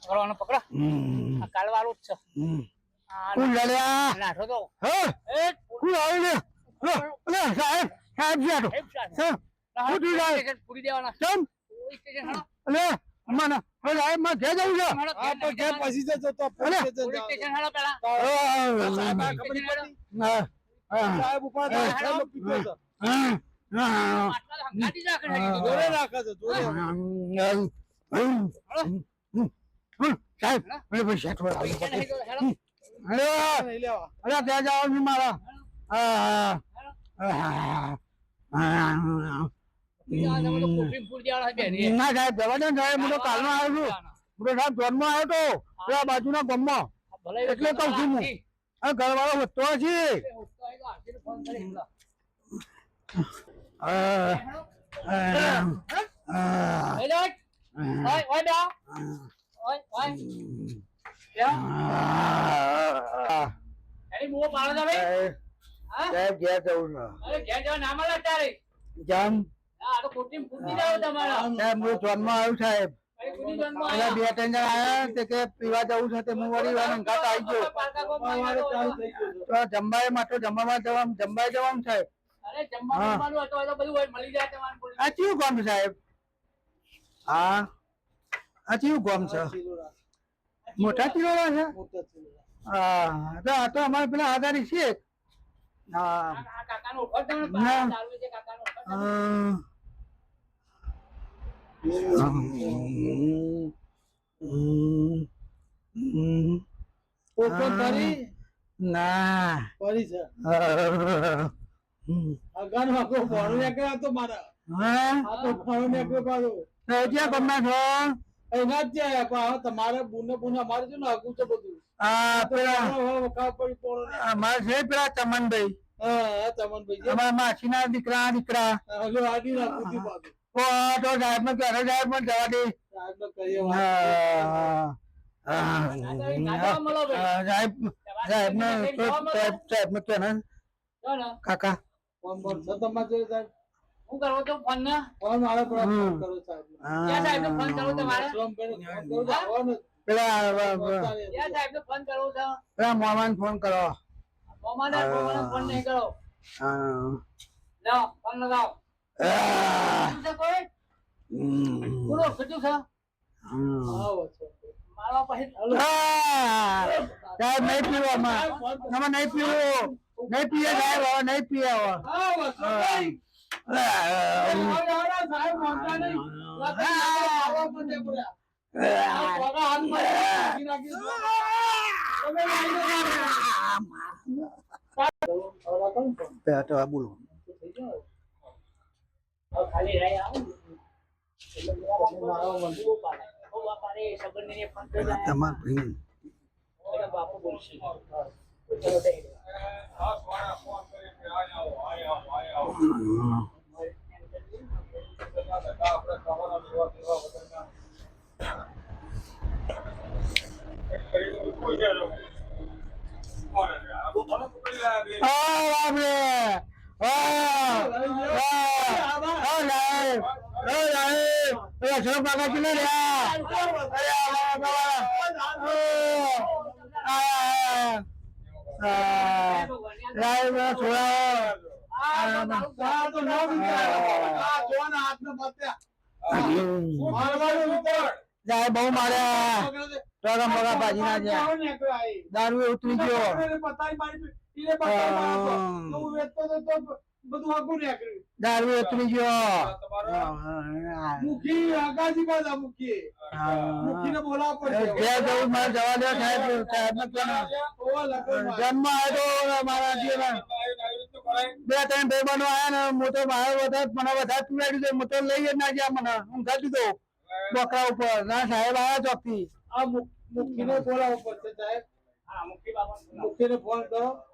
પકડવાનો પકડો. કાલવાળું જ છે. પૂરી દેવાના. સાહેબમાં ઘેર જવું છે. હા ઘેર ઘેર પછી જજો તો સ્ટેશન હાલો પેલા. સાહેબ ઉપર સાહેબ પીધો છે. તો રાખે રાખે સાહેબ મને હેલો. અરે ત્યાં મારા. ના સાહેબ જવા દે સાહેબ હું તો કાલનો આવ્યો છું. હું તો સાહેબ જોનમાં આવ્યો તો પેલા બાજુના ગામમાં. એટલે કહું છું હું. આ ઘરવાળો વધતો છે? સાહેબ ઘેર જવું અરે ઘેર જવા. જામ. આ તો કોઠીમાં પૂરી જાવ તમારા. સાહેબ હું જોનમાં આવ્યું સાહેબ. કઈ પૂરી જવાનું પેલા બે ત્રણ જણા આયા તે કે પીવા જવું છે તે હું વળી આવી ગયો. જવાનું સાહેબ. હા. આ કયું ગામ છે સાહેબ? હા. આ કયું ગમ છે. મોટા ચિરોડા છે? હા. તો આ તો અમારે પેલા આધારી છે. હા. આ- આ કાકાનો ઊભો જ તમે ના. ચાલુ છે કાકાનો ઊભો જ તમે. અમ, હમ, હમ, ઓપન કરી ના. કરી છે. હમ. અગાનો આખો ભણો નીકળ્યો મારા. હા? આ તો ભણો નીકળ્યો પાછો. તો ક્યાં છો? એના જ જાય. પણ તમારે બુને બુને અમારે છે ને આગું છે બધું. આ પેલા. અમારે છે પેલા ચમનભાઈ. હા ચમનભાઈ. અમારા માસીના દીકરા દીકરા. આડી. ઓ તો સાહેબ ને ઘરે સાહેબ પણ જવા દે સાહેબ સાહેબ ને સાહેબ સાહેબ ને. કે ને. કાકા. ફોન તમારે સાહેબ? હું તો ને? ફોન મારે ફોન કરો. ક્યાં સાહેબને ફોન કરવો તમારે? સોમભાઈને ફોન કરો તો આવવાનો જ. પેલા ક્યાં સાહેબને ફોન કરવો છે? પેલા મોમાન ફોન કરો. મોમાને મોમાને ફોન નહીં કરો. હા. લાવો ફોન લગાવો. આ, શું છે કોઈ હમ, બોલો કેટલું છે? આવો છો. મારો પછી સાહેબ નહીં પીવો નહીં પીવું. નહીં પીએ સાહેબ હવે નહીં હવે. બોલો. તમારે ભાઈ એટલે બાપુ બોલશે ચલો દઈ દો. આ બાપરે આ આ આ લાઈવ આ લાઈવ એ છો કાકા કિને રહ્યા અરે આ બાબા આ આ લાઈવ છોડા આ તો તારું આ તો ના વિચાર. આ જોવાના હાથને પત્યા. મારવાનું વિચાર. જાય બહુ માર્યા મોગા ના જ્યાં ને. દારૂ ઉતરી ગયો એને પતાઈ મારી એને પતાઈ મારતો. તો હું વેચતો તો તો બધું આગું નીકળ્યું. દારૂ ઉતરી ગયો મુખી. આગાજી બાજુ મુખી મુખીને બોલાવવા પડશે. ઘેર જવું મારે જવા દો સાહેબ સાહેબ ને કેમ ઓવા લગનમાં. જન્મ આવ્યો મારા જીવન. બે ત્રણ ભાઈ બનો આયા ને મોટો મારે વધારે મને વધારે પીવાડી દે મોટો લઈ જ ના ગયા મને. ખાતી દીધો. બકરા ઉપર. ના સાહેબ આયા ચોકથી. આ મુખીને બોલાવવા પડશે સાહેબ. મુખીને ફોન કરો.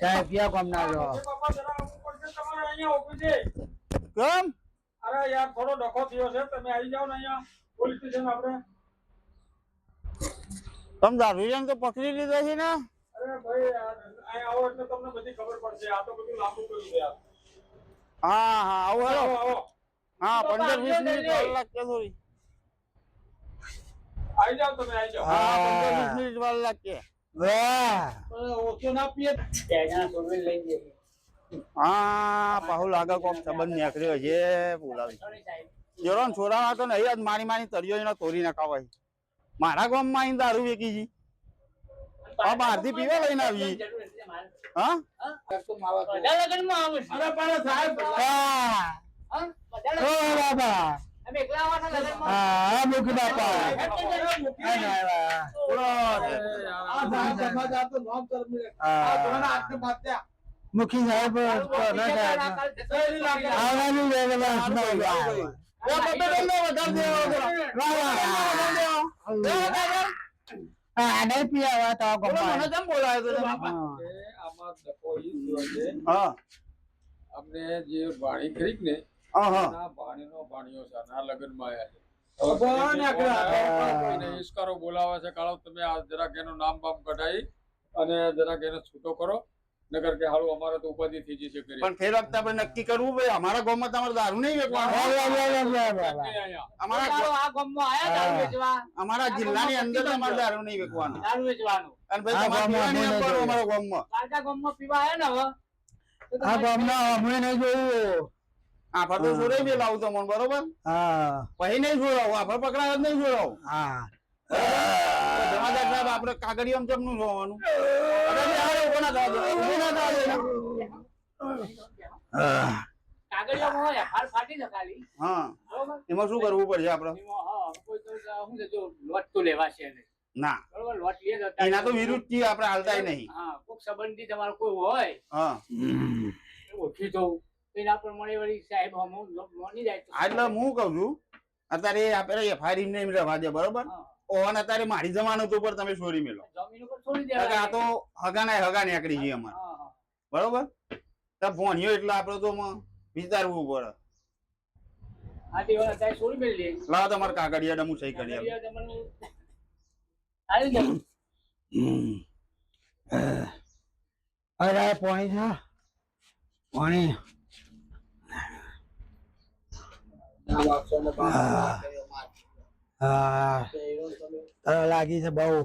સાહેબ ક્યાં કામ ના ઓફિસે. કેમ? અરે યાર થોડો ડખો થયો છે. તમે આવી જાઓ ને અહીંયા પોલીસ સ્ટેશન આપણે. તમે દારૂ તો પકડી લીધો છે ને? અરે ભાઈ અહીંયા આવો એટલે તમને બધી ખબર પડશે. આ તો બધું લાંબુ કર્યું યાર. હા હા આવો આવો. હા પંદર વીસ મિનિટ. વાર લાગશે થોડી. આવી જાવ તમે આવી જાઓ. હા પંદર વીસ મિનિટ વાર લાગશે. પણ ઓછો ના પીએ બે જણા છોકરીને લઈ જઈએ. હા પાહુલ આગળ કોક સંબંધ નીકળ્યો છે બોલાવી જોરો ને છોરાવા તો નહીં જ મારી મારી તરિયો એને તોડી નાખાવાય મારા ગામમાં આઈને દારૂ વેચી છે આ બહારથી પીવા લઈને આવી. હા. અરે પણ સાહેબ હા હા? બાબા હા બાપા સાહેબ સમાચાર તો નોંધ કરવી રહે. હા. આ ધોના હાથને બાંધ્યા. મુખી સાહેબ તારું તો ના બીજા સાહેબ. કાલ કાલ જતો સહેલી લાગે. રહેશે. આવવાનું છે એટલે બસ નહીં આવે. એ બબ્બે ડંડો વધારી દેવો બોલો. વાહ, વાહ, વાહ. હા, નહીં પીવા તો આમાં ડખો ઈ થયો છે હા અમને જે વાણી ખરી ને હા, હા. ના ભાણીનો ભાણિયો છે ના લગ્નમાં છે. બોલાવે છે. કાળો તમે આ જરાક એનું નામ બામ કઢાઈ અને જરાક એને છૂટો કરો. નગર કે હાલો અમારે તો ઉપાધિ થઈ જશે કરી પણ ફેર વખતે આપણે નક્કી કરવું ભાઈ અમારા ગામમાં તમારે દારૂ નહીં વેચવાનું. અમારા આ ગામમાં આયા દારૂ વેચવા. અમારા જિલ્લાની અંદર તમારે દારૂ નહીં વેચવાનું. દારૂ વેચવાનું. અને ભાઈ તમારે પીવા નહીં આપવાનું અમારા ગામમાં. પારકા ગામમાં પીવા આયા ને હવે. આ ગામના અમે નહીં જોયું આ ફરતો જોડે દે લાવું તમને બરોબર? હા. પછી નહીં જોડાવું આફર પકડાય જ નહીં જોડાવું. હા. જમાદાર સાહેબ આપણે કાગળિયામાં કેમનું જોવાનું? ઊભો ના થવા દો ઊભો ના થવા દો કાગળિયામાં હોય, હાર ફાટી જાય ખાલી. હા. બરોબર? એમાં શું કરવું પડશે આપણે એમાં, હા, કોઈ તો શું છે, જો લોટ તો લેવાશે નહીં. ના. બરોબર? લોટ લે તો અત્યારે- એના તો વિરુદ્ધથી આપણે હાલતાય નહીં. સંબંધી તમારો કોઈ હોય હા. ઓળખી જવું. એના પ્રમાણે વળી સાહેબ હમું મોની જાય એટલે હું કઉ છું અત્યારે આપણે એફઆઈઆર ને એમ રહેવા દે બરોબર? ઓન અત્યારે મારી જમાનત ઉપર તમે છોડી મેલો. જમીન ઉપર છોડી કારણ આ. તો હગાના હગા નીકળી છે અમારે. બરોબર? તો ભોણિયો એટલે આપણે તો વિચારવું પડે. લાવો તમારે કાગળિયા હું સહી કરી અરે પાણી છે પાણી. હા લાગી છે બહુ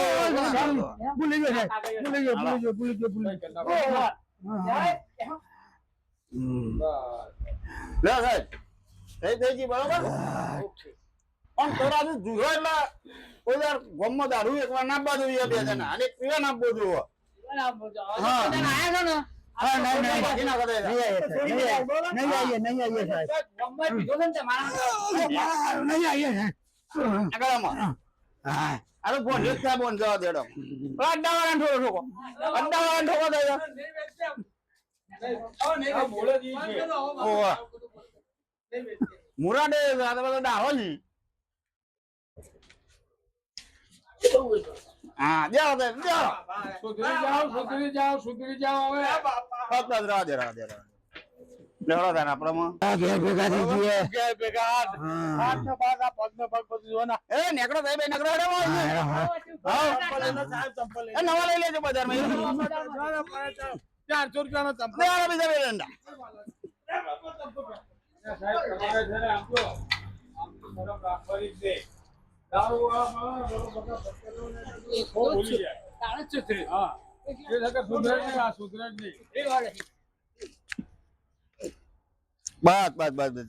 ભૂલી ગયો સાહેબ. ભૂલી ગયો ભૂલી ગયો ભૂલી ગયો ભૂલી ગયો હા. સાહેબ. થઈ થઈ ગઈ બરોબર? પણ થોડા તું જુઓ એટલે કોઈ વાર ગમમાં દારૂ એકવાર નાખવા જોઈએ બે જણા. અને પીવા નાખવો જોઈએ. હા. બધા આયા છો ને? હા નહીં નહીં બાકી ના કરે. નહીં આવીએ નહીં આવીએ સાહેબ. ગામમાં પીધો છે ને તમારા નહીં આવીએ સાહેબ. આગળમાં હા. અરે ફોન એક ફોન જવા દેડો. અડ્ડાવાળા ઠોકો અડ્ડા વાળા ઠોકો મુરાડે આ તો બધા ડાહો જી હા. દેવો દે સુધરી જાઓ સુધરી જાઓ સુધરી જાઓ હવે રાહ દે રાહ દે લેવડો થાય આપણામાં ઘેર ભેગા થઈ જઈએ ઘેર ભેગા હાથ. હાથનો ભાગ, આ ભાગ બધું એ નેકડો નેકડો ચંપલ એ નવા લઈ લેજો બજારમાં. ચારસો રૂપિયાનો તમને બે બીજા બે દંડા સાહેબ તમારે છે ને આમ જો આમ તો શરમ રાખવાની જ છે દારૂ વાળા માણસ બધા ભટકેલો ને તો થોડું ભૂલી જાય તાણે જ છે. હા એ નકર સુધરે જ નહીં, આ સુધરે જ નહીં એ વાળે બસ બસ બસ